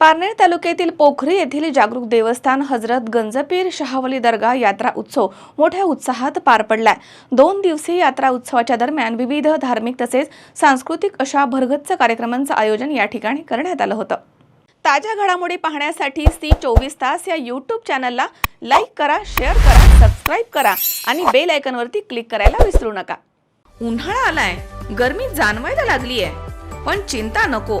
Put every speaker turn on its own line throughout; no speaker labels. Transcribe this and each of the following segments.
पारनेर तालुक्यातील पोखरी येथील जागरूक देवस्थान हजरत गंजपीर शहावली दर्गा यात्रा उत्सव मोठ्या उत्साहात पार पडलाय. दोन दिवसीय यात्रा उत्सवाच्या दरम्यान विविध धार्मिक तसेच सांस्कृतिक अशा भरगच्च कार्यक्रमांचं आयोजन या ठिकाणी करण्यात आलं होतं. ताज्या घडामोडी पाहण्यासाठी सी चोवीस तास या यूट्यूब चॅनलला लाईक करा शेअर करा सबस्क्राईब करा आणि बेल आयकनवरती क्लिक करायला विसरू नका. उन्हाळा आलाय गर्मी जाणवायला लागली आहे पण चिंता नको.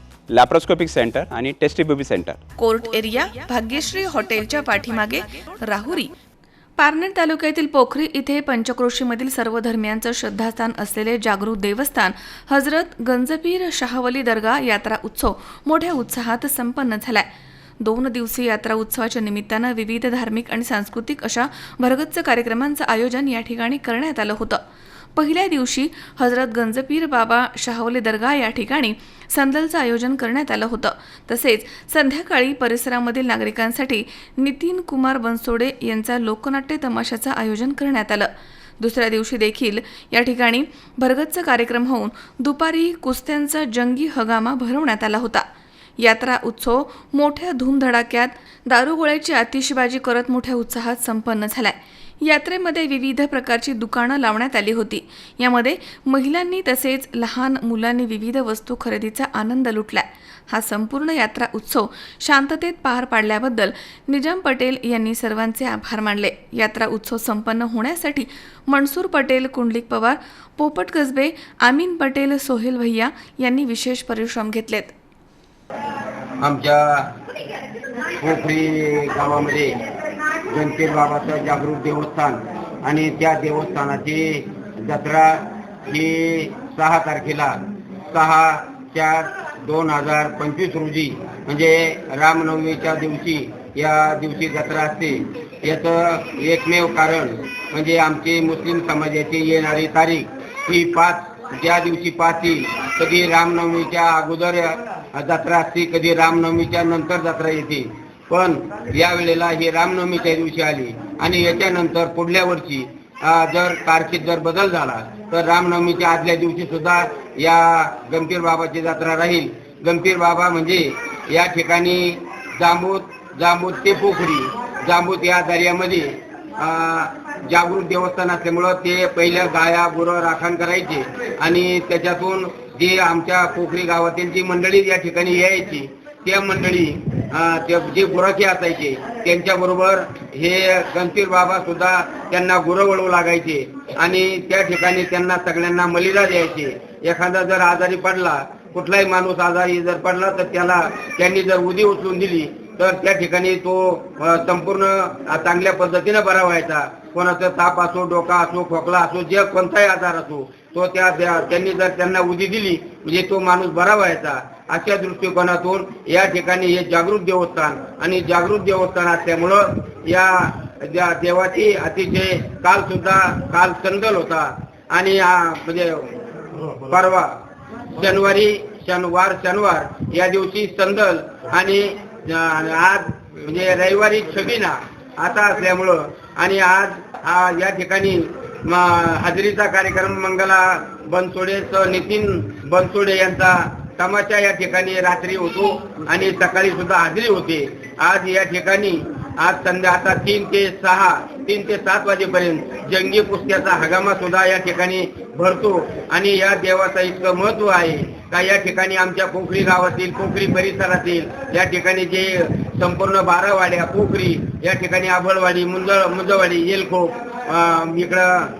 लॅप्रोस्कोपिक सेंटर आणि test tube baby centre
court area Bhagyashree हॉटेलच्या पाठीमागे राहुरी. पारनेर तालुक्यातील पोखरी इथे पंचक्रोशीमधील सर्व धर्मियांचं श्रद्धास्थान असलेले जागृत देवस्थान हजरत गंजपीर शाहवली दर्गा यात्रा उत्सव मोठ्या उत्साहात संपन्न झालाय. दोन दिवसीय यात्रा उत्सवाच्या निमित्तानं विविध धार्मिक आणि सांस्कृतिक अशा भरगच्च कार्यक्रमांचं आयोजन या ठिकाणी करण्यात आलं होतं. पहिल्या दिवशी हजरत गंजपीर बाबा शाहवली दर्गा या ठिकाणी संदलचं आयोजन करण्यात आलं होतं. तसेच संध्याकाळी परिसरामधील नागरिकांसाठी नितीन कुमार बनसोडे यांचा लोकनाट्य तमाशाचं आयोजन करण्यात आलं. दुसऱ्या दिवशी देखील या ठिकाणी भरगतचा कार्यक्रम होऊन दुपारी कुस्त्यांचा जंगी हगामा भरवण्यात आला होता. यात्रा उत्सव मोठ्या धूमधडाक्यात दारुगोळ्याची आतिषबाजी करत मोठ्या उत्साहात संपन्न झालाय. यात्रेमध्ये विविध प्रकारची दुकानं लावण्यात आली होती. यामध्ये महिलांनी तसेच लहान मुलांनी विविध वस्तू खरेदीचा आनंद लुटला. हा संपूर्ण यात्रा उत्सव शांततेत पार पाडल्याबद्दल निजाम पटेल यांनी सर्वांचे आभार मानले. यात्रा उत्सव संपन्न होण्यासाठी मनसूर पटेल कुंडलिक पवार पोपट कसबे आमीन पटेल सोहेल भैया यांनी विशेष परिश्रम घेतलेत.
आमच्या गावामध्ये गणपती बाबाचं जागृत देवस्थान आणि त्या देवस्थानाची जत्रा ही सहा तारखेला सहा चार दोन हजार पंचवीस रोजी म्हणजे रामनवमीच्या दिवशी या दिवशी जत्रा असते. याचं एकमेव कारण म्हणजे आमची मुस्लिम समाजाची येणारी तारीख ही पाच ज्या दिवशी पाच कधी रामनवमीच्या अगोदर जत्रा असते कधी रामनवमीच्या नंतर जत्रा येते. पण या वेळेला ही रामनवमीच्या दिवशी आली आणि याच्यानंतर पुढल्या वर्षी जर तारखेत जर बदल झाला तर रामनवमीच्या आदल्या दिवशी सुद्धा या गंभीर बाबाची जत्रा राहील. गंभीर बाबा म्हणजे या ठिकाणी जांबूत जांबूत ते पोखरी जांबूत या दर्यामध्ये जागृत देवस्थान असल्यामुळं ते पहिल्या गाया गुरं राखण करायचे आणि त्याच्यातून जे आमच्या पोखरी गावातील जी मंडळी या ठिकाणी यायची त्या मंडळी ते जे गुरखे असायचे त्यांच्या बरोबर हे गंभीर बाबा सुद्धा त्यांना गुरं वळवू लागायचे. आणि त्या ठिकाणी त्यांना सगळ्यांना मलिदा द्यायचे. एखादा जर आजारी पडला कुठलाही माणूस आजारी जर पडला तर त्याला त्यांनी जर उदी उचलून दिली तर त्या ठिकाणी तो संपूर्ण चांगल्या पद्धतीने बरा व्हायचा. कोणाचा ताप असो डोका असो खोकला असो जे कोणताही आजार असो तो त्या त्यांनी जर त्यांना उदी दिली म्हणजे तो माणूस बरा व्हायचा. अशा दृष्टिकोनातून या ठिकाणी हे जागृत देवस्थान आणि जागृत देवस्थान असल्यामुळं या ज्या देवाची अतिशय काल सुद्धा काल संदल होता. आणि म्हणजे परवा शनिवारी शनिवार शनिवार या दिवशी संदल आणि आज म्हणजे रविवारी छबिना आता असल्यामुळं आणि आज या ठिकाणी म, हाजरीचा कार्यक्रम मंगला बनसोडेचं नितीन बनसोडे यांचा तमाशा या ठिकाणी रात्री होतो आणि सकाळी सुद्धा हाजरी होते. आज या ठिकाणी आज संध्या आता तीन ते सहा तीन ते सात वाजेपर्यंत जंगी कुस्त्याचा हगामा सुद्धा या ठिकाणी भरतो आणि या देवाचं इतकं महत्त्व आहे का या ठिकाणी आमच्या पोखरी गावातील पोखरी परिसरातील या ठिकाणी जे संपूर्ण बारावाड्या पोखरी या ठिकाणी आबळवाडी मुंजळ मुंजवाडी येलखोप इकडं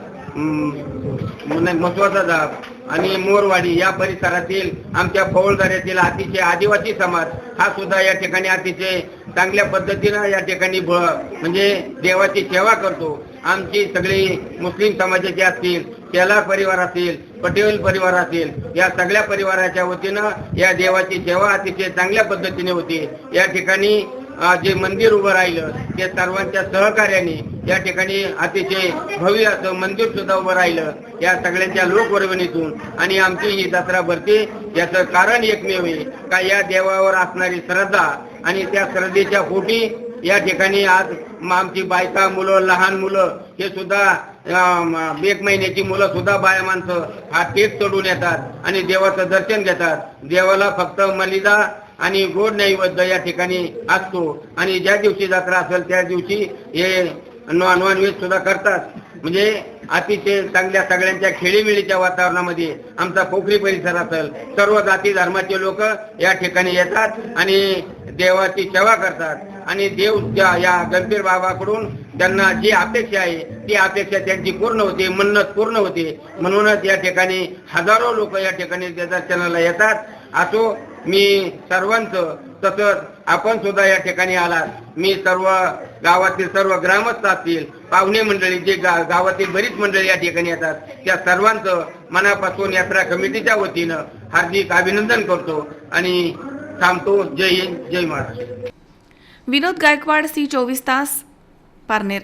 मसवाचा जाप आणि मोरवाडी या परिसरातील आमच्या फौळदाऱ्यातील अतिशय आदिवासी समाज हा सुद्धा या ठिकाणी अतिशय चांगल्या पद्धतीनं या ठिकाणी म्हणजे देवाची सेवा करतो. आमची सगळी मुस्लिम समाजाची असतील त्याला परिवार असेल पटेल परिवार असेल या सगळ्या परिवाराच्या वतीनं या देवाची सेवा अतिशय चांगल्या पद्धतीने होती. या ठिकाणी जे मंदिर उभं राहिलं ते सर्वांच्या सहकार्याने या ठिकाणी अतिशय भव्य असं मंदिर सुद्धा उभं राहिलं या सगळ्यांच्या लोकवर्गणीतून. आणि आमची ही जत्रा भरते याचं कारण एकमेव आहे का या देवावर असणारी श्रद्धा आणि त्या श्रद्धेच्या पोटी या ठिकाणी आज आमची बायका मुलं लहान मुलं हे सुद्धा एक महिन्याची मुलं सुद्धा बाया माणसं हा टेक चढून येतात आणि देवाचं दर्शन घेतात. देवाला फक्त मलिदा आणि गोड नैवेद्य या ठिकाणी असतो. आणि ज्या दिवशी जत्रा असेल त्या दिवशी हे नॉन नॉनव्हेज सुद्धा करतात. म्हणजे अतिशय चांगल्या सगळ्यांच्या खेळीमेळीच्या वातावरणामध्ये आमचा पोखरी परिसर असेल सर्व जाती धर्माचे लोक या ठिकाणी येतात आणि देवाची सेवा करतात. आणि देव या गंभीर बाबाकडून त्यांना जी अपेक्षा आहे ती अपेक्षा त्यांची पूर्ण होते मन्नत पूर्ण होते. म्हणूनच या ठिकाणी हजारो लोक या ठिकाणी त्या दर्शनाला येतात. असो मी सर्वांचं तसंच आपण सुद्धा या ठिकाणी आलात. मी सर्व गावातील सर्व ग्रामस्थ असतील पाहुणे मंडळी जे गा- गावातील बरीच मंडळी या ठिकाणी येतात त्या सर्वांचं मनापासून यात्रा कमिटीच्या वतीनं हार्दिक अभिनंदन करतो आणि थांबतो. जय हिंद जय महाराष्ट्र.
विनोद गायकवाड सी चोवीस तास पारनेर.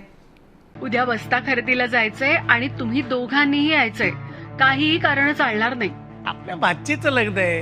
उद्या बस्ता खरेदीला जायचंय आणि तुम्ही दोघांनीही यायचंय. काहीही कारण चालणार नाही.
आपल्या भाचीचं लग्न आहे.